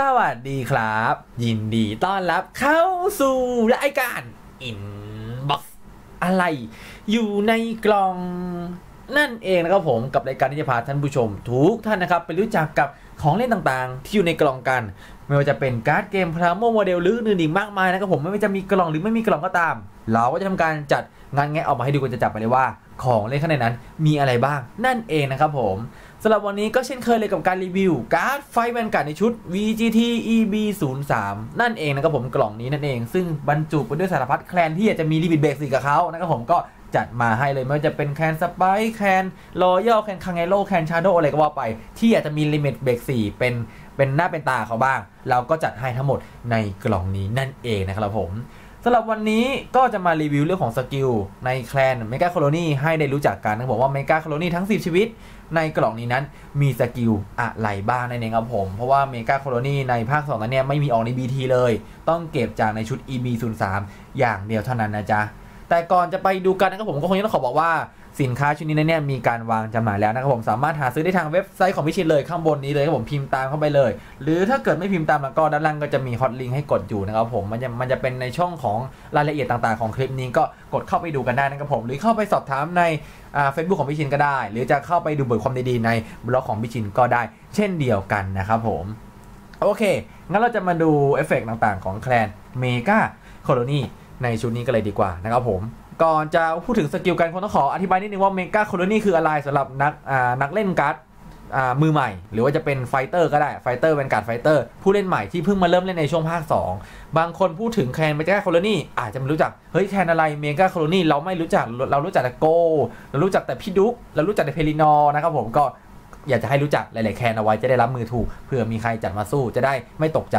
สวัสดีครับ ยินดีต้อนรับเข้าสู่รายการ Inbox อะไร อยู่ในกล่องนั่นเองนะครับผมกับรายการที่จะพาท่านผู้ชม ทุกท่านนะครับ ไปรู้จักกับของเล่นต่างๆ ที่อยู่ในกล่องกัน ไม่ว่าจะเป็นการ์ดเกมพราโมโมเดลหรืออื่นอีกมากมายนะครับผมไม่ว่าจะมีกล่องหรือไม่มีกล่องก็ตาม เราก็จะทำการจัดงานแงะออกมาให้ดูกันจะจับไปเลยว่า ของเล่นข้างในนั้น มีอะไรบ้างนั่นเองนะครับผม สำหรับวันนี้ก็เช่นเคยเลยกับการรีวิว การ์ดไฟแวนการ์ดในชุด VGT EB 0 3นั่นเองนะครับผมกล่องนี้นั่นเอง ซึ่งบรรจุไปด้วยสารพัดแคลนที่อยากจะมีลิมิตเบรกสีกับเขานะครับผมก็จัดมาให้เลยไม่ว่าจะเป็นแคนสไปแคนรอยัลแคนคังเอโลแคนชาโดอะไรก็ว่าไป ที่อยากจะมีลิมิตเบรกสีเป็นเป็นหน้าเป็นตาเขาบ้าง เราก็จัดให้ทั้งหมดในกล่องนี้นั่นเองนะครับผม สำหรับวันนี้ก็จะมารีวิวเรื่องของสกิลในแคลนเมกาโคลนีให้ได้รู้จักกันนะบอกว่าเมกาโคลนีทั้ง 10 ชีวิต ในกล่องนี้นั้นมีสกิลอะไรบ้างนั่นเองครับผม เพราะว่าเมกาโคลนีในภาค 2 นั้นเนี่ยไม่มีออกใน BT เลย ต้องเก็บจากในชุด EB 0 3 อย่างเดียวเท่านั้นนะจ๊ะ แต่ก่อนจะไปดูกันนะครับผมก็คงต้องขอบอกว่า สินค้าชุดนี้เนี่ยมีการวางจำหน่ายแล้วนะครับผมสามารถหาซื้อได้ทางเว็บไซต์ของพิชิตเลยข้างบนนี้เลยครับผมพิมพ์ตามเข้าไปเลย หรือถ้าเกิดไม่พิมพ์ตามแล้วก็ด้านล่างก็จะมีฮอตลิงก์ให้กดอยู่นะครับผมมันจะมันจะเป็นในช่องของรายละเอียดต่างๆของคลิปนี้ก็กดเข้าไปดูกันได้นะครับผม หรือเข้าไปสอบถามในเฟซบุ๊กของพิชินก็ได้ หรือจะเข้าไปดูบทความดีๆในบล็อกของพิชินก็ได้ เช่นเดียวกันนะครับผมโอเคงั้นเราจะมาดูเอฟเฟกต่างๆ ของแคลนเมกาโคโลนีในชุดนี้กันเลยดีกว่านะครับผม ก่อนจะพูดถึงสกิลกันคงต้องขออธิบายนิดนึงว่าเมกาโคโลนีคืออะไรสำหรับนักนักเล่นการ์ดมือใหม่ หรือว่าจะเป็นไฟเตอร์ก็ได้ไฟเตอร์เป็นการ์ดไฟเตอร์ผู้เล่นใหม่ที่เพิ่งมาเริ่มเล่นในช่วงภาค 2 บางคนพูดถึงแคนเมกาโคโลนีอาจจะไม่รู้จัก เฮ้ยแคนอะไรเมกาโคโลนีเราไม่รู้จักเรารู้จักแต่โกเรารู้จักแต่พี่ดุ๊กเรารู้จักแต่เพลินอนะครับผมก็อยากจะให้รู้จักหลาย ๆ แคนเอาไว้จะได้รับมือถูกเผื่อมีใครจัดมาสู้จะได้ไม่ตกใจ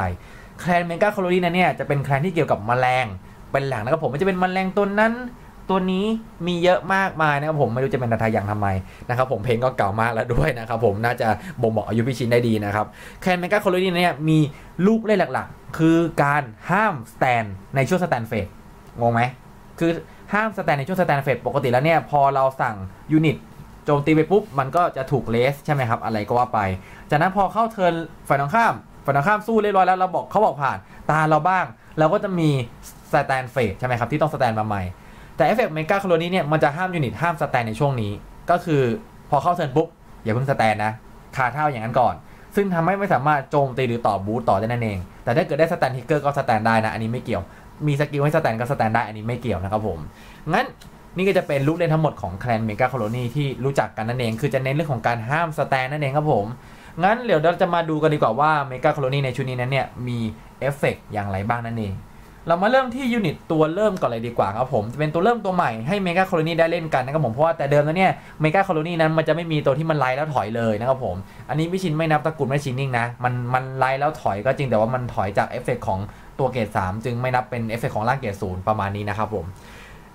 แคนเมกาโคโลนีนั้นเนี่ยจะเป็นแคนที่เกี่ยวกับแมลงเป็นหลังนะครับผมมันจะเป็นแมลงตัวนั้น ตัวนี้มีเยอะมากมายนะครับผมไม่รู้จะเป็นตาอย่างทำไมนะครับผมเพลงก็เก่ามากแล้วด้วยนะครับผมน่าจะบ่งบอกอายุพี่ชินได้ดีนะครับแคนเมกาคโลนีเนี่ยมีลูกเล่นหลักๆ คือการห้ามสแตนในช่วงสแตนเฟสงงไหมคือห้ามสแตนในช่วงสแตนเฟสปกติแล้วเนี่ยพอเราสั่งยูนิตโจมตีไปปุ๊บ มันก็จะถูกเลสใช่ไหมครับ อะไรก็ว่าไป จากนั้นพอเข้าเทิร์นฝ่ายตรงข้ามฝ่ายตรงข้ามสู้เรียบร้อยแล้วเราบอกเขาบอกผ่านตาเราบ้าง เราก็จะมีสแตนเฟสใช่ไหมครับ ที่ต้องสแตนมาใหม่ แต่เอฟเฟกต์เมกาโคโลนีเนี่ยมันจะห้ามยูนิตห้ามสแตนในช่วงนี้ ก็คือพอเข้าเทิร์นปุ๊บ อย่าเพิ่งสแตนนะคาเท่าอย่างนั้นก่อน ซึ่งทำให้ไม่สามารถโจมตีหรือต่อบูตต่อได้นั่นเอง แต่ถ้าเกิดได้สแตนทิกเกอร์ก็สแตนได้นะ อันนี้ไม่เกี่ยว มีสกิลให้สแตนก็สแตนได้อันนี้ไม่เกี่ยวนะครับผมงั้นนี่ก็จะเป็นลูกเล่นทั้งหมดของแคลนเมกาโคโลนีที่รู้จักกันนั่นเอง คือจะเน้นเรื่องของการห้ามสแตนนั่นเองครับผมงั้นเดี๋ยวเราจะมาดูกันดีกว่าว่าเมกาโคโลนีในชุดนี้นั้นเนี่ยมีเอฟเฟกอย่างไรบ้างนั่นเอง เรามาเริ่มที่ยูนิตตัวเริ่มก่อนเลยดีกว่าครับผมจะเป็นตัวเริ่มตัวใหม่ให้เมกาโคลนีได้เล่นกันนะครับผมเพราะว่าแต่เดิมแล้วเนี่ยเมกาโคลนีนั้นมันจะไม่มีตัวที่มันไล่แล้วถอยเลยนะครับผม อันนี้พี่ชินไม่นับตระกูลไม่ชินนิ่งนะ มันมันไล่แล้วถอยก็จริงแต่ว่ามันถอยจากเอฟเฟกของตัวเกรด3จึงไม่นับเป็นเอฟเฟกของร่างเกรดศูนย์ประมาณนี้นะครับผม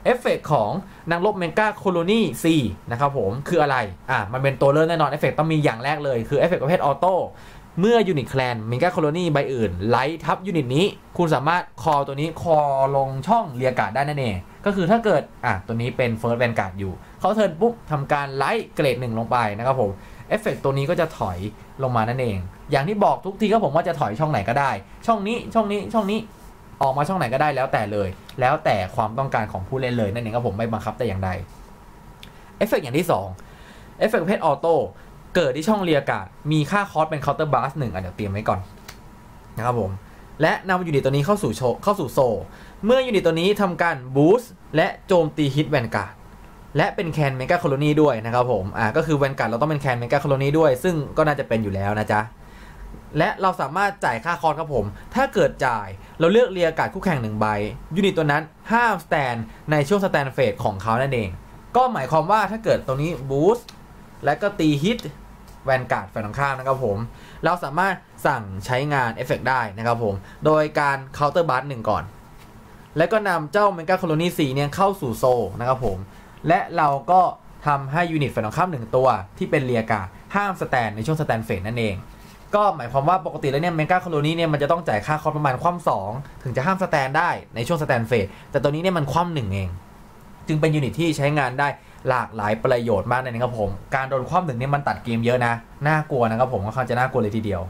เอฟเฟกของนางลบเมกาโคโลนี4นะครับผมคืออะไรอะมันเป็นตัวเริ่มแน่นอนเอฟเฟกต้องมีอย่างแรกเลยคือเอฟเฟกประเภทออโต้ เมื่อยูนิตแคลนมิงกาโคโลนีใบอื่นไลท์ทับยูนิตนี้ คุณสามารถคอตัวนี้คอลงช่องเรียกาดได้นั่นเอง ก็คือถ้าเกิด อะ ตัวนี้เป็นเฟิร์สแวนการ์ดอยู่ เขาเทิร์นปุ๊บทำการไลท์เกรดหนึ่งลงไปนะครับผมเอฟเฟกตัวนี้ก็จะถอยลงมานั่นเอง อย่างที่บอกทุกทีก็ผมว่าจะถอยช่องไหนก็ได้ ช่องนี้ช่องนี้ช่องนี้ออกมาช่องไหนก็ได้แล้วแต่เลย แล้วแต่ความต้องการของผู้เล่นเลยนั่นเองครับผมไม่บังคับแต่อย่างใดเอฟเฟกอย่างที่2เอฟเฟกเพศออโต้ เกิดที่ช่องเรียกาดมีค่าคอสเป็นเคาน์เตอร์บาสหนึ่งอะเดี๋ยวเตรียมไว้ก่อนนะครับผม และนำยูนิตตัวนี้เข้าสู่โชเข้าสู่โซ เมื่อยูนิตตัวนี้ทำการบูสต์และโจมตีฮิตแวนการ์ดและเป็นแคนเมกาโคโลนีด้วยนะครับผม อ่าก็คือแวนการ์ดเราต้องเป็นแคนเมกาโคโลนีด้วย ซึ่งก็น่าจะเป็นอยู่แล้วนะจ๊ะ และเราสามารถจ่ายค่าคอร์สครับผม ถ้าเกิดจ่ายเราเลือกเรียกาดคู่แข่งหนึ่งใบ ยูนิตตัวนั้นห้ามสแตนในช่วงสแตนเฟสของเขานั่นเอง ก็หมายความว่าถ้าเกิดตรงนี้บูสต์ และก็ตีฮิตแวนการ์ดฝ่ายตรงข้ามนะครับผม เราสามารถสั่งใช้งานเอฟเฟกได้นะครับผม โดยการเคาน์เตอร์บัสหนึ่งก่อน แล้วก็นำเจ้าเมกาโคโลนีสีเนี่ยเข้าสู่โซนะครับผม และเราก็ทำให้ยูนิตฝ่ายตรงข้ามหนึ่งตัว ที่เป็นเรียกาห้ามสแตนในช่วงสแตนเฟสนั่นเอง ก็หมายความว่าปกติแล้วเนี่ยเมกาโคโลนีเนี่ยมันจะต้องจ่ายค่าคอสประมาณคว่ำสองถึงจะห้ามสแตนได้ในช่วงสแตนเฟสแต่ตัวนี้เนี่ยมันคว่ำหนึ่งเอง จึงเป็นยูนิตที่ใช้งานได้ หลากหลายประโยชน์มากเลยนะครับผม การโดนคว่ำหนึ่งนี่มันตัดเกมเยอะนะ น่ากลัวนะครับผมก็ค่อนจะน่ากลัวเลยทีเดียว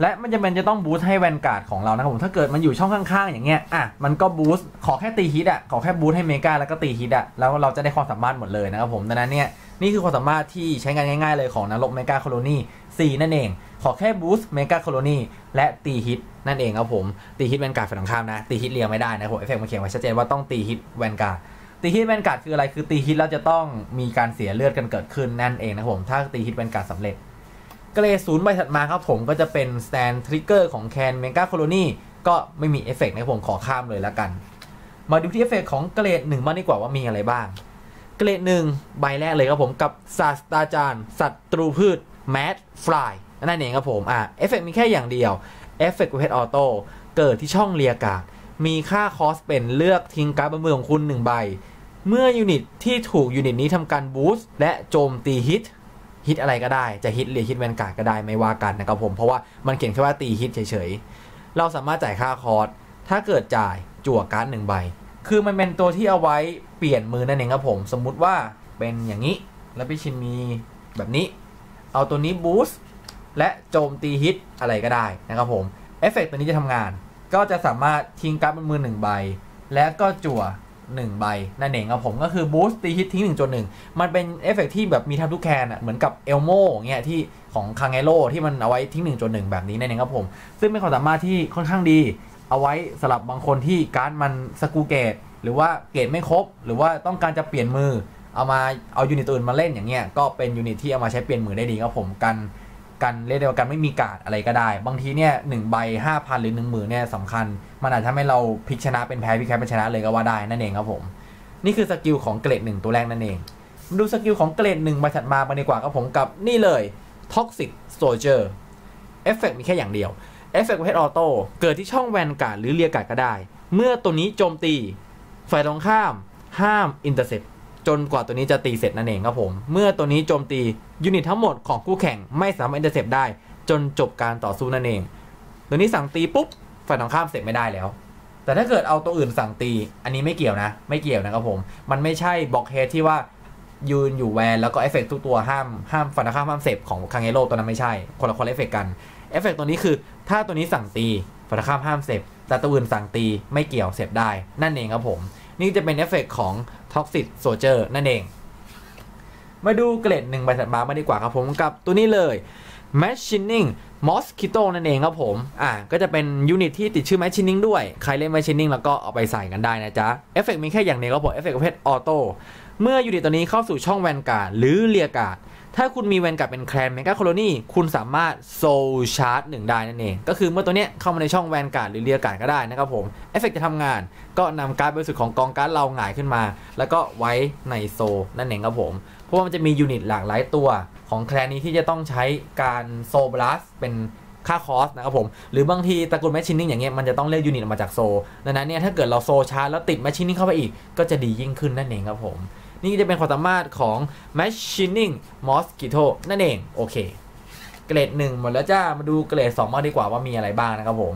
และมันจะเป็นจะต้องบูสต์ให้แวนการ์ดของเรานะครับผม ถ้าเกิดมันอยู่ช่องข้างๆ อย่างเงี้ย อะ มันก็บูสต์ ขอแค่ตีฮิตอะ ขอแค่บูสต์ให้เมกาแล้วก็ตีฮิตอะ แล้วเราจะได้ความสามารถหมดเลยนะครับผม ดังนั้นเนี่ย นี่คือความสามารถที่ใช้งานง่าย ๆ เลยของนรกเมกาโคโลนี4นั่นเอง ขอแค่บูสต์เมกาโคโลนีและตีฮิตนั่นเองครับผม ตีฮิตแวนการ์ดฝ่ายตรงข้ามนะ ตีฮิตเรียงไม่ได้นะครับผมเอฟเฟกต์มันเขียนไว้ชัดเจนว่าต้องตีฮิตแวนการ์ด ตีฮิตแวนการ์ดคืออะไรคือตีฮิตแล้วจะต้องมีการเสียเลือดกันเกิดขึ้นนั่นเองนะผม ถ้าตีฮิตแวนการ์ดสำเร็จ เกรดศูนย์ใบถัดมาครับผมก็จะเป็น stand trigger ของแคนเมกาโคโลนีก็ไม่มีเอฟเฟกต์นะผมขอข้ามเลยแล้วกัน มาดูที่เอฟเฟกต์ของเกรดหนึ่งบ้างดีกว่าว่ามีอะไรบ้าง เกรดหนึ่งใบแรกเลยครับผมกับศาสตราจารย์ศัตรูพืชแมดฟลายนั่นเองครับผมอะเอฟเฟกต์มีแค่อย่างเดียวเอฟเฟกต์เวทออโต้เกิดที่ช่องเรียกาศมีค่าคอสเป็นเลือกทิ้งการ์ดบนมือของคุณ 1 ใบ เมื่อยูนิตที่ถูกยูนิตนี้ทำการบูสต์และโจมตีฮิตฮิตอะไรก็ได้ จะฮิตหรือฮิตแวนการ์ดก็ได้ไม่ว่ากันนะครับผม เพราะว่ามันเขียนแค่ว่าตีฮิตเฉยๆ เราสามารถจ่ายค่าคอร์สถ้าเกิดจ่ายจั่วการ์ดหนึ่งใบ คือมันเป็นตัวที่เอาไว้เปลี่ยนมือนั่นเองครับผม สมมุติว่าเป็นอย่างนี้ แล้วพี่ชินมีแบบนี้ เอาตัวนี้บูสต์และโจมตีฮิตอะไรก็ได้นะครับผม เอฟเฟกต์ตัวนี้จะทำงาน ก็จะสามารถทิ้งการ์ดบนมือหนึ่งใบ และก็จั่ว 1 ใบ นั่นเองครับผมก็คือบูสต์ตีฮิตทิ้ง1จน1มันเป็นเอฟเฟกที่แบบมีทับทุกแคนอะเหมือนกับเอลโมเงี้ยที่ของคังเอโ o ที่มันเอาไว้ทิ้ง1จน1แบบนี้นั่นเองครับผม ซึ่งเป็นความสามารถที่ค่อนข้างดี เอาไว้สำหรับบางคนที่การ์ดมันสกูเกตหรือว่าเกตไม่ครบ หรือว่าต้องการจะเปลี่ยนมือเอามาเอายูนิตอื่นมาเล่นอย่างเงี้ยก็เป็นยูนิตที่เอามาใช้เปลี่ยนมือได้ดีครับผมกัน กันเรียกได้ว่ากันไม่มีการ์ดอะไรก็ได้ บางทีเนี่ยหนึ่งใบห้าพันหรือหนึ่งหมื่นเนี่ยสำคัญ มันอาจจะทำให้เราพลิกชนะเป็นแพ้พลิกแพ้เป็นชนะเลยก็ว่าได้นั่นเองครับผม นี่คือสกิลของเกรดหนึ่งตัวแรกนั่นเอง มาดูสกิลของเกรดหนึ่งใบถัดมาไปดีกว่าครับผมกับนี่เลย Toxic Soldier เอฟเฟกมีแค่อย่างเดียวเอฟเฟกต์ประเภทออโต้เกิดที่ช่องแวนการ์ดหรือเรียการ์ดก็ได้ เมื่อตัวนี้โจมตี ฝ่ายตรงข้าม ห้ามอินเตอร์เซป จนกว่าตัวนี้จะตีเสร็จนั่นเองครับผม เมื่อตัวนี้โจมตียูนิตทั้งหมดของคู่แข่งไม่สามารถอินเตอร์เซปได้ จนจบการต่อสู้นั่นเอง ตัวนี้สั่งตีปุ๊บฝ่ายตรงข้ามเสร็จไม่ได้แล้ว แต่ถ้าเกิดเอาตัวอื่นสั่งตี อันนี้ไม่เกี่ยวนะ ไม่เกี่ยวนะครับผม มันไม่ใช่บล็อกเฮดที่ว่ายืนอยู่แวนแล้วก็เอฟเฟกต์ทุกตัวห้ามห้ามฝันข้ามห้ามเสพของคังเอโรตัวนั้นไม่ใช่ คนละคนละเอฟเฟกต์กัน เอฟเฟกต์ตัวนี้คือ ถ้าตัวนี้สั่งตีฝันข้ามห้ามเสพแต่ตัวอื่นสั่งตีไม่เกี่ยวเสพได้ นั่นเองครับผม นี่จะเป็นเอฟเฟกต์ของ Toxic Soldier นั่นเอง มาดูเกรดหนึ่งใบถัดมามาดีกว่าครับผมกับตัวนี้เลย Machining Mosquito นั่นเองครับผม อ่า ก็จะเป็นยูนิตที่ติดชื่อ Machining ด้วย ใครเล่น Machining แล้วก็เอาไปใส่กันได้นะจ๊ะ เอฟเฟกมีแค่อย่างเดียวครับผม เอฟเฟกประเภทออโต้ เมื่อยูนิตตัวนี้เข้าสู่ช่องแวนการ์ดหรือเรียการ์ด ถ้าคุณมีแวนการ์ดเป็นแคลนเมกาโคโลนีคุณสามารถโซลชาร์จหนึ่งได้นั่นเอง ก็คือเมื่อตัวเนี้ยเข้ามาในช่องแวนการ์ดหรือเรียการ์ดก็ได้นะครับผม เอฟเฟกจะทำงาน ก็นำการ์ดบริสุทธิ์ของกองการ์ดเราหงายขึ้นมา แล้วก็ไว้ในโซนั่นเองครับผม เพราะว่ามันจะมียูนิตหลากหลายตัวของแคลนนี้ที่จะต้องใช้การโซบลัสเป็นค่าคอสนะครับผม หรือบางทีตระกูลแมชชีนนิ่งอย่างเงี้ยมันจะต้องเลือกยูนิตออกมาจากโซดังนั้นเนี่ยถ้าเกิดเราโซชาร์จแล้วติดแมชชีนิ่งเข้าไปอีก ก็จะดียิ่งขึ้นนั่นเองครับผม นี่จะเป็นความสามารถของ Machining Mosquito นั่นเอง โอเค เกรดหนึ่งหมดแล้วจ้า มาดูเกรด2มาดีกว่าว่ามีอะไรบ้างนะครับผม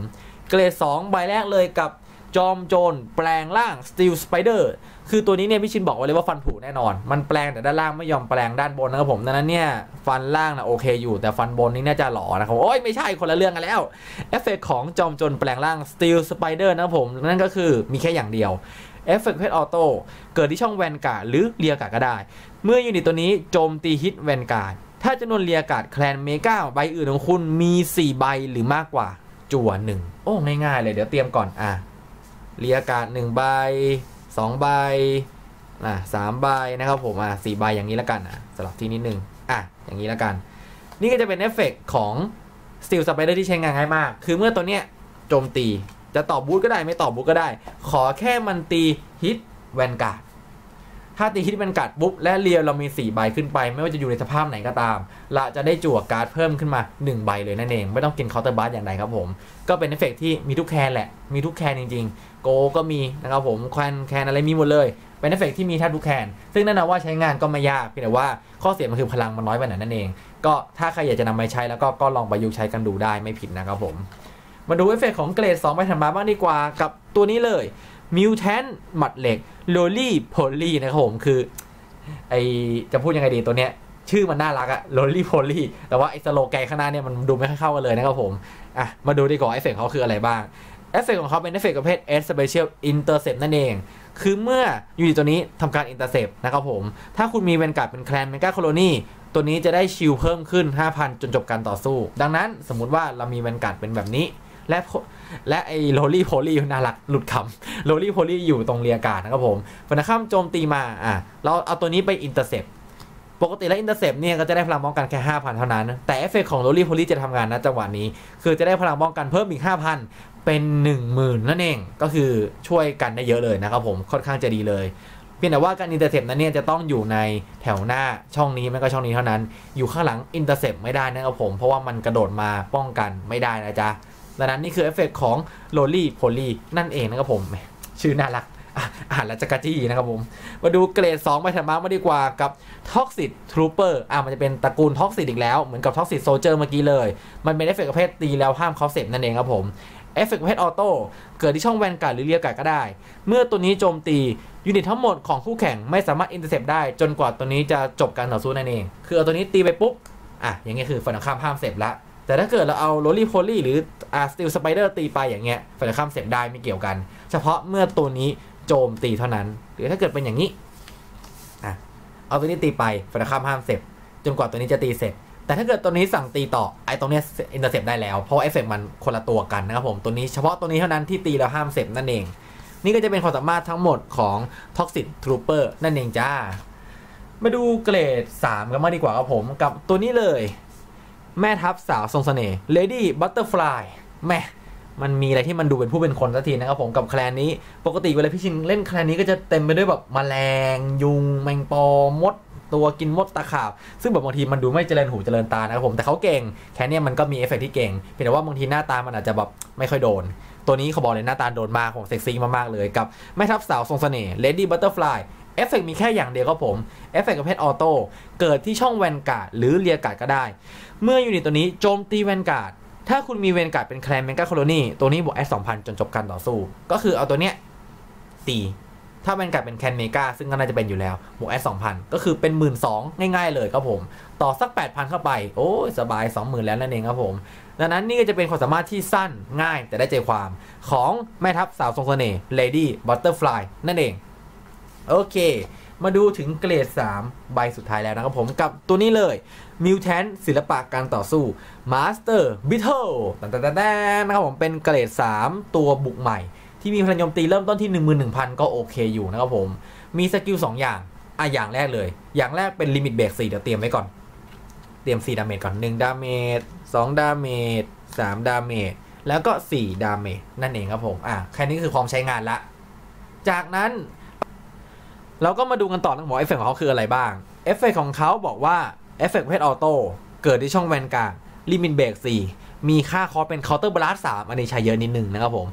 เกรด 2 ใบแรกเลยกับจอมโจรแปลงร่าง Steel Spider คือตัวนี้เนี่ยพี่ชินบอกไว้เลยว่าฟันผุแน่นอน มันแปลงแต่ด้านล่างไม่ยอมแปลงด้านบนนะครับผมดังนั้นเนี่ยฟันล่างนะโอเคอยู่แต่ฟันบนนี่น่าจะหล่อนะครับโอ้ยไม่ใช่คนละเรื่องกันแล้วเอฟเฟกของจอมโจรแปลงร่าง Steel Spider นะครับผมนั่นก็คือมีแค่อย่างเดียว เอฟเฟกต์เพชรออโต้เกิดที่ช่องแวนการ์ดหรือเรียการ์ดก็ได้ เมื่อยูนิตตัวนี้โจมตีฮิตแวนการ์ดถ้าจำนวนเรียการ์ดแคลนเมกาใบอื่นของคุณมี 4 ใบหรือมากกว่าจั่วหนึ่งโอ้ง่ายๆเลยเดี๋ยวเตรียมก่อนอะเรียการ์ดหนึ่งใบสองใบอะสามใบนะครับผมอะสี่ใบอย่างนี้แล้วกันอะสลับที่นิดนึงอะอย่างนี้แล้วกัน นี่ก็จะเป็นเอฟเฟกต์ของ Steel Spider ที่ใช้งานง่ายมาก คือเมื่อตัวเนี้ยโจมตี จะตอบบูทก็ได้ไม่ตอบบูทก็ได้ ขอแค่มันตีฮิตแวนการ์ดถ้าตีฮิตเป็นการ์ดปุ๊บและเรียวเรามี 4 ใบขึ้นไป ไม่ว่าจะอยู่ในสภาพไหนก็ตามเราจะได้จั่วการ์ดเพิ่มขึ้นมา 1 ใบเลยนั่นเอง ไม่ต้องกินเคาน์เตอร์บัสอย่างใดครับผม ก็เป็นเอฟเฟกที่มีทุกแคนแหละ มีทุกแคนจริงๆ โกก็มีนะครับผมแคนแคนอะไรมีหมดเลย เป็นเอฟเฟกที่มีแทบทุกแคนซึ่งแน่นอนว่าใช้งานก็ไม่ยากเพียงแต่ว่าข้อเสียมันคือพลังมันน้อยไปหน่อยนั่นเอง ก็ถ้าใครอยากจะนำไปใช้แล้วก็ก็ลองประยุกต์ใช้กันดูได้ไม่ผิดนะครับผม มาดูเอฟเฟกของเกรด 2 ไปถัดมาบ้างดีกว่ากับตัวนี้เลยมิวแทนหมัดเหล็กโลลี่โพลีนะครับผมคือไอจะพูดยังไงดีตัวเนี้ยชื่อมันน่ารักอะโลลี่โพลีแต่ว่าไอสโลแกนข้างหน้าเนี่ยมันดูไม่ค่อยเข้ากันเลยนะครับผมอะมาดูดีกว่าเอฟเฟกเขาคืออะไรบ้างเอฟเฟกของเขาเป็นเอฟเฟกประเภท S Special Intercept นั่นเอง คือเมื่ออยูนิตตัวนี้ทำการ intercept นะครับผม ถ้าคุณมีเวนการ์ดเป็นแคลนเมกาโคโลนีตัวนี้จะได้ชิลเพิ่มขึ้น 5,000 จนจบการต่อสู้ ดังนั้นสมมุติว่าเรามีเวนการ์ดเป็นแบบนี้ และและไอ้โรลี่โพลี่น่ารักหลุดคำโรลี่โพลี่อยู่ตรงเรียกาศนะครับผมฝันข้ามโจมตีมาอะเราเอาตัวนี้ไปอินเตอร์เซปปกติแล้วอินเตอร์เซปเนี่ยก็จะได้พลังป้องกันแค่ 5,000 เท่านั้น แต่เอฟเฟกของโรลี่โพลี่จะทำงานนะจังหวะนี้ คือจะได้พลังป้องกันเพิ่มอีก 5,000 เป็น 10,000 นั่นเอง ก็คือช่วยกันได้เยอะเลยนะครับผมค่อนข้างจะดีเลยเพียงแต่ว่าการอินเตอร์เซปนั้นเนี่ยจะต้องอยู่ในแถวหน้าช่องนี้ไม่ก็ช่องนี้เท่านั้น อยู่ข้างหลังอินเตอร์เซปไม่ได้นะครับผม เพราะว่ามันกระโดดมาป้องกันไม่ได้นะจ๊ะ ดังนั้นนี่คือเอฟเฟกของโรลี่โพลีนั่นเองนะครับผม ชื่อน่ารักอ่านแล้วจะกระจี้นะครับผม มาดูเกรด 2 ไปถัดมามาดีกว่ากับ Toxic Trooper อะมันจะเป็นตระกูลท็อกซิ c อีกแล้ว เหมือนกับ Toxic Soldier เมื่อกี้เลย มันเป็นเอฟเฟกประเภทตีแล้วห้ามเขาเสพนั่นเองครับผมเอฟเฟกประเภทออโต้เกิดที่ช่องแวนการ์ดหรือเรียการ์ดก็ได้ เมื่อตัวนี้โจมตียูนิตทั้งหมดของคู่แข่งไม่สามารถอินเตอร์เซปได้ จนกว่าตัวนี้จะจบการต่อสู้นั่นเอง คือเอาตัวนี้ตีไปปุ๊บอะอย่างเงี้ยคือฝั่งตรงข้ามห้ามเสพละ แต่ถ้าเกิดเราเอาโรลี่โพลี่หรืออาสติลสไปเดอร์ตีไปอย่างเงี้ยฝ่ายตรงข้ามเสร็จได้ไม่เกี่ยวกัน เฉพาะเมื่อตัวนี้โจมตีเท่านั้น หรือถ้าเกิดเป็นอย่างนี้อะเอาตัวนี้ตีไปฝ่ายตรงข้ามห้ามเสร็จจนกว่าตัวนี้จะตีเสร็จ แต่ถ้าเกิดตัวนี้สั่งตีต่อไอ้ตรงนี้อินเตอร์เซปได้แล้ว เพราะเอฟเฟกมันคนละตัวกันนะครับผมตัวนี้เฉพาะตัวนี้เท่านั้นที่ตีแล้วห้ามเสร็จนั่นเอง นี่ก็จะเป็นความสามารถทั้งหมดของ Toxic Trooper นั่นเองจ้ามาดูเกรด 3 กันมาดีกว่าครับผมกับตัวนี้เลย แม่ทัพสาวทรงเสน่ห์ Lady Butterfly แม่มันมีอะไรที่มันดูเป็นผู้เป็นคนสักทีนะครับผมกับแคลนนี้ ปกติเวลาพี่ชินเล่นแคลนนี้ก็จะเต็มไปด้วยแบบมแมลง ยุง แมงปอมด ตัวกินมดตะขาบ ซึ่งแบบบางทีมันดูไม่เจริญหูเจริญตานะครับผมแต่เขาเก่งแค่นี้มันก็มีเอฟเฟกที่เก่งเพียงแต่ว่าบางทีหน้าตามันอาจจะแบบไม่ค่อยโดน ตัวนี้เขาบอกเลยหน้าตาโดนมากของเซ็กซี่มากๆเลยกับแม่ทัพสาวทรงเสน่ห์ Lady Butterfly เอฟ เอฟเฟกมีแค่อย่างเดียวครับผมเอฟเฟกประเภทออโต้เกิดที่ช่องแวนการ์ดหรือเรียการ์ดก็ได้ เมื่อยูนิตตัวนี้โจมตีแวนการ์ดถ้าคุณมีแวนการ์ดเป็นแคลนเมกาโคโลนีตัวนี้บวกแอสสองพันจนจบการต่อสู้ ก็คือเอาตัวเนี้ยตีถ้าแวนการ์ดเป็นแคนเมกาซึ่งก็น่าจะเป็นอยู่แล้วบวกแอสสองพันก็คือเป็นหมื่นสองง่ายๆเลยครับผม ต่อสักแปดพันเข้าไป โอ้สบายสองหมื่นแล้วนั่นเองครับผมดังนั้นนี่ก็จะเป็นความสามารถที่สั้นง่ายแต่ได้ใจความของแม่ทัพสาวทรงเสน่ห์ Lady Butterfly นั่นเอง โอเค มาดูถึงเกรด 3 ใบสุดท้ายแล้วนะครับผมกับตัวนี้เลยมิวแทนศิลปะการต่อสู้มาสเตอร์บิทเทลต่แต่แต่นะครับผมเป็นเกรด 3 ตัวบุกใหม่ ที่มีพลังโจมตีเริ่มต้นที่ 11,000 ก็โอเคอยู่นะครับผม มีสกิล 2 อย่างอะอย่างแรกเลย อย่างแรกเป็นลิมิตเบรก4เดี๋ยวเตรียมไว้ก่อน เตรียม 4 ดาเมจก่อน 1 ดาเมจ2ดาเมจ3ดาเมจแล้วก็ 4 ดาเมจนั่นเองครับผม อะ แค่นี้คือความใช้งานละ จากนั้น เราก็มาดูกันต่อนะหมอเอฟเฟกของเขาคืออะไรบ้าง เอฟเฟกของเขาบอกว่าเอฟเฟกเพชออโต้เกิดที่ช่องแวนการ์ลิมิตเบรก4มีค่าคอเป็นเคาน์เตอร์บลัส3อันนี้ใช้เยอะนิดนึงนะครับผม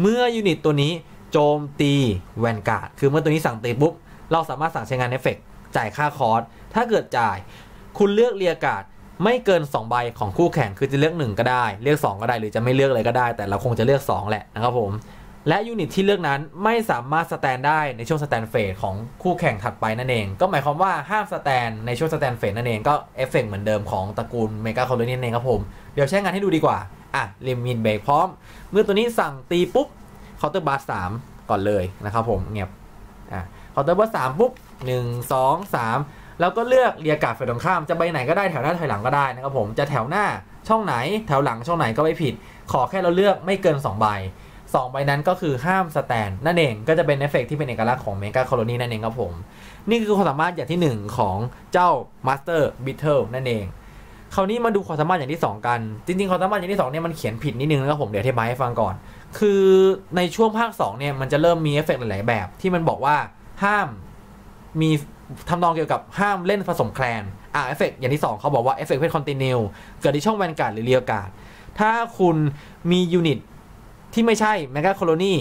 เมื่อยูนิตตัวนี้โจมตีแวนการ์ดคือเมื่อตัวนี้สั่งตีปุ๊บ เราสามารถสั่งใช้งานเอฟเฟกจ่ายค่าคอร์สถ้าเกิดจ่าย คุณเลือกเรียกาดไม่เกิน 2 ใบของคู่แข่งคือจะเลือก 1 ก็ได้ เลือก 2 ก็ได้หรือจะไม่เลือกเลยก็ได้ แต่เราคงจะเลือก 2 แหละนะครับผม และยูนิตที่เลือกนั้นไม่สามารถสแตนได้ในช่วงสแตนเฟสของคู่แข่งถัดไปนั่นเอง ก็หมายความว่าห้ามสแตนในช่วงสแตนเฟสนั่นเองก็เอฟเฟกเหมือนเดิมของตระกูลเมกาคอลเลนี่นั่นเองครับผม เดี๋ยวใช้งานให้ดูดีกว่า อะลิมิตเบรกพร้อม เมื่อตัวนี้สั่งตีปุ๊บเคาน์เตอร์บาร์สามก่อนเลยนะครับผมเงียบอะเคาน์เตอร์บาร์สามปุ๊บหนึ่งสองสามแล้วก็เลือกเรียกาดฝ่ายตรงข้ามจะไปไหนก็ได้แถวหน้าถอยหลังก็ได้นะครับผมจะแถวหน้าช่องไหนแถวหลังช่องไหนก็ไม่ผิด ขอแค่เราเลือกไม่เกิน2ใบ 2ใบนั้นก็คือห้ามสแตนนั่นเองก็จะเป็นเอฟเฟกที่เป็นเอกลักษณ์ของเมกาคอลนีนั่นเองครับผม นี่คือความสามารถอย่างที่ 1 ของเจ้ามาสเตอร์บิทเทิลนั่นเองคราวนี้มาดูความสามารถอย่างที่ 2 กัน จริงๆความสามารถอย่างที่2เนี่ยมันเขียนผิดนิดนึงนะครับผมเดี๋ยวอธิบายให้ฟังก่อน คือในช่วงภาค2เนี่ยมันจะเริ่มมีเอฟเฟกหลาย ๆ แบบ ที่มันบอกว่าห้ามมีทำนองเกี่ยวกับห้ามเล่นผสมแคลนอ่าเอฟเฟกอย่างที่ 2 เขาบอกว่าเอฟเฟกเป็นคอนติเนียลเกิดที่ช่องแวนการ์ดหรือเรียการ์ดถ้าคุณมียูนิต ที่ไม่ใช่แมกาโคโลนี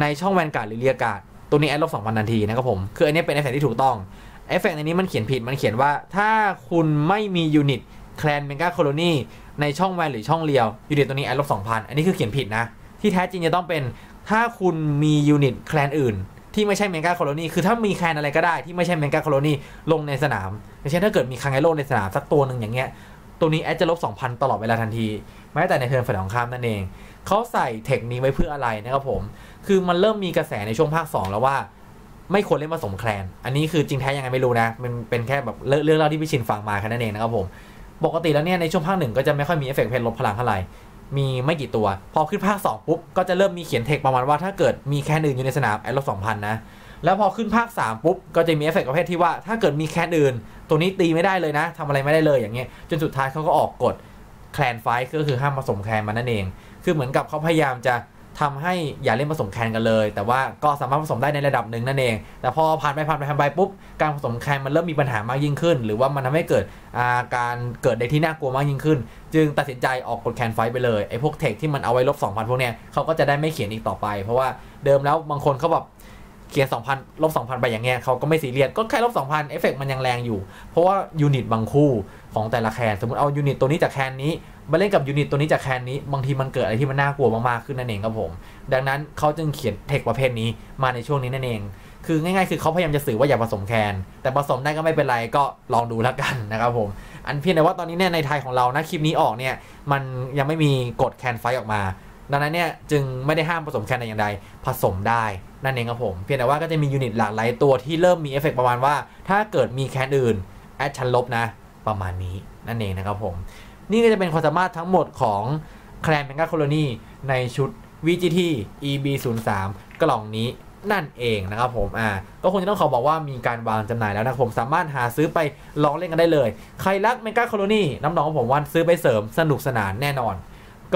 ในช่องแวนการ์ดหรือเรียการ์ดตัวนี้แอดลบสองพันนาทีนะครับผมคืออันนี้เป็นเอฟเฟกที่ถูกต้องเอฟเฟกในนี้มันเขียนผิดมันเขียนว่าถ้าคุณไม่มียูนิตแคลนแมกาโคโลนีในช่องแวนหรือช่องเรียวยูนิตตัวนี้แอดลบสองพันอันนี้คือเขียนผิดนะ ที่แท้จริงจะต้องเป็นถ้าคุณมียูนิตแคลนอื่น ที่ไม่ใช่เมกาโคโลนีคือถ้ามีแคลนอะไรก็ได้ที่ไม่ใช่เมกาโคโลนีลงในสนามอย่างเช่นถ้าเกิดมีคังไงโลในสนามสักตัวหนึ่งอย่างเงี้ยตัวนี้แอดจะลบ2,000 ตลอดเวลาทันทีแม้แต่ในเทิร์นฝ่ายของข้ามนั่นเอง เขาใส่เทคนี้ไว้เพื่ออะไรนะครับผม คือมันเริ่มมีกระแสในช่วงภาค 2 แล้วว่า ไม่ควรเล่นผสมแคลน อันนี้คือจริงแท้ยังไงไม่รู้นะ มันเป็นแค่แบบเรื่องเล่าที่พี่ชินฟังมาแค่นั้นเองนะครับผม ปกติแล้วเนี่ยในช่วงภาคหนึ่งก็จะไม่ค่อยมีเอฟเฟกต์เพลลบพลังเท่าไหร่มีไม่กี่ตัว พอขึ้นภาค 2 ปุ๊บ ก็จะเริ่มมีเขียนเทคประมาณว่าถ้าเกิดมีแคนอื่นอยู่ในสนามแอดลบ2,000นนะ แล้วพอขึ้นภาค 3 ปุ๊บ ก็จะมีเอฟเฟกต์ประเภทที่ว่าถ้าเกิดมีแคนอื่น ตัวนี้ตีไม่ได้เลยนะทำอะไรไม่ได้เลยอย่างเงี้ยจนสุดท้ายเขาก็ออกกฎแคลนไฟก็คือห้ามผสมแคลนมานั่นเอง คือเหมือนกับเขาพยายามจะทำให้อย่าเล่นผสมแคนกันเลย แต่ว่าก็สามารถผสมได้ในระดับหนึ่งนั่นเอง แต่พอผ่านไปผ่านไปผ่านไปปุ๊บ การผสมแคนมันเริ่มมีปัญหามากยิ่งขึ้น หรือว่ามันทำให้เกิดอาการเกิดในที่น่ากลัวมากยิ่งขึ้น จึงตัดสินใจออกกฎแคนไฟไปเลย ไอ้พวกเทคที่มันเอาไว้ลบ2,000 พวกเนี้ยเขาก็จะได้ไม่เขียนอีกต่อไป เพราะว่าเดิมแล้วบางคนเขาแบบเขียน2,000ลบ2,000 ไปอย่างเงี้ยเขาก็ไม่ซีเรียสก็แค่ลบ2,000เอฟเฟกมันยังแรงอยู่ เพราะว่ายูนิตบางคู่ของแต่ละแคนสมมติเอายูนิตตัวนี้จากแคนนี้ มาเล่นกับยูนิตตัวนี้จากแคนนี้ บางทีมันเกิดอะไรที่มันน่ากลัวมากๆขึ้นนั่นเองครับผม ดังนั้นเขาจึงเขียนเทคประเภทนี้มาในช่วงนี้นั่นเอง คือง่ายๆ คือเขาพยายามจะสื่อว่าอย่าผสมแคน แต่ผสมได้ก็ไม่เป็นไรก็ลองดูแล้วกันนะครับผม อันเพียงแต่ว่าตอนนี้เนี่ยในไทยของเรานะคลิปนี้ออกเนี่ยมันยังไม่มีกฎแคนไฟออกมา ดังนั้นเนี่ยจึงไม่ได้ห้ามผสมแคนแต่อย่างใดผสมได้นั่นเองครับผม เพียงแต่ว่าก็จะมียูนิตหลากหลายตัวที่เริ่มมีเอฟเฟกประมาณว่า ถ้าเกิดมีแคนอื่นแอดชันลบนะประมาณนี้นั่นเองนะครับผม นี่ก็จะเป็นความสามารถทั้งหมดของแคลนแมงกาโคโลนีในชุด VGT EB03 กล่องนี้นั่นเองนะครับผม อ่า ก็คงจะต้องขอบอกว่ามีการวางจำหน่ายแล้วนะครับผม สามารถหาซื้อไปลองเล่นกันได้เลย ใครรักแมงกาโคโลนีน้ำน้องผมวันซื้อไปเสริมสนุกสนานแน่นอน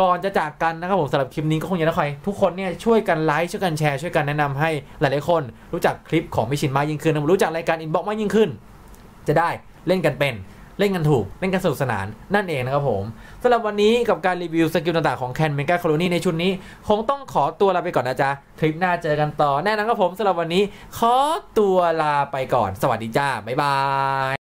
ก่อนจะจากกันนะครับผมสำหรับคลิปนี้ก็คงจะต้องคอยทุกคนเนี่ยช่วยกันไลค์ช่วยกันแชร์ช่วยกันแนะนำให้หลายๆคน รู้จักคลิปของมิชินมากยิ่งขึ้นรู้จักรายการอินบ็อกมากยิ่งขึ้น จะได้เล่นกันเป็น เล่นกันถูก เล่นกันสนุกสนานนั่นเองนะครับผมสำหรับวันนี้กับการรีวิวสกิลต่างๆของแคนเมกาโคโลนีในชุดนี้ คงต้องขอตัวลาไปก่อนนะจ๊ะคลิปหน้าเจอกันต่อแน่นอนครับผมสำหรับวันนี้ ขอตัวลาไปก่อน สวัสดีจ้าบ๊ายบาย